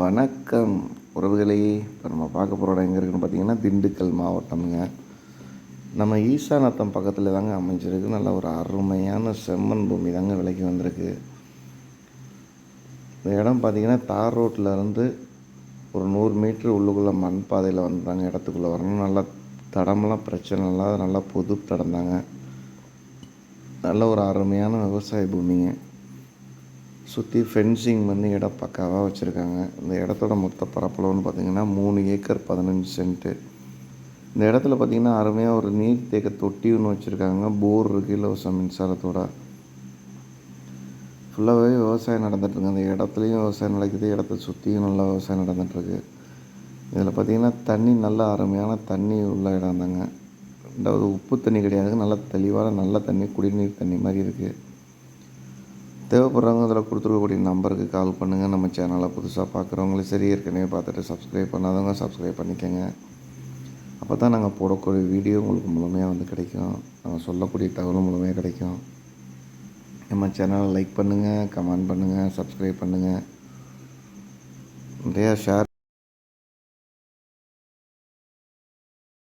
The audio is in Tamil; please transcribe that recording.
வணக்கம். உறவுகளே இப்போ நம்ம பார்க்க போகிற இடம் எங்கே இருக்குன்னு பார்த்தீங்கன்னா திண்டுக்கல் மாவட்டம்ங்க. நம்ம ஈசானத்தம் பக்கத்தில் தாங்க அமைஞ்சிருக்கு. நல்ல ஒரு அருமையான செம்மண் பூமி தாங்க விலைக்கு வந்திருக்கு. இந்த இடம் பார்த்தீங்கன்னா தார் ரோட்டில் இருந்து ஒரு நூறு மீட்ரு உள்ளுக்குள்ளே மண் பாதையில் வந்தாங்க இடத்துக்குள்ளே வரணும். நல்லா தடமெல்லாம் பிரச்சனை இல்லாத நல்லா பொது தடம் தாங்க நல்ல ஒரு அருமையான விவசாய பூமிங்க. சுற்றி ஃபென்சிங் பண்ணி இடம் பக்காவாக வச்சுருக்காங்க. இந்த இடத்தோட மொத்த பரப்பளவுன்னு பார்த்தீங்கன்னா மூணு ஏக்கர் பதினஞ்சு சென்ட்டு. இந்த இடத்துல பார்த்தீங்கன்னா அருமையாக ஒரு நீர் தேக்க தொட்டி ஒன்று வச்சுருக்காங்க. போர் இருக்குது இலவச மின்சாரத்தோட. ஃபுல்லாகவே விவசாயம் நடந்துட்டுருக்கு அந்த இடத்துலையும் விவசாயம் நடக்குது இடத்த சுற்றியும் நல்லா விவசாயம் நடந்துகிட்ருக்கு இதில் பார்த்தீங்கன்னா தண்ணி நல்லா அருமையான தண்ணி உள்ள இடம் தாங்க. ரெண்டாவது உப்பு தண்ணி கிடையாது நல்ல தெளிவான நல்ல தண்ணி குடிநீர் தண்ணி மாதிரி இருக்குது தேவைப்படுறவங்க அதில் கொடுத்துருக்கக்கூடிய நம்பருக்கு கால் பண்ணுங்கள் நம்ம சேனலை புதுசாக பார்க்குறவங்களும் சரி ஏற்கனவே பார்த்துட்டு சப்ஸ்கிரைப் பண்ணாதவங்க சப்ஸ்கிரைப் பண்ணிக்கோங்க. அப்போ தான் நாங்கள் போடக்கூடிய வீடியோ உங்களுக்கு முழுமையாக வந்து கிடைக்கும். நாங்கள் சொல்லக்கூடிய தகவல் முழுமையாக கிடைக்கும். நம்ம சேனலை லைக் பண்ணுங்கள் கமெண்ட் பண்ணுங்கள் சப்ஸ்கிரைப் பண்ணுங்கள் நிறையா ஷேர்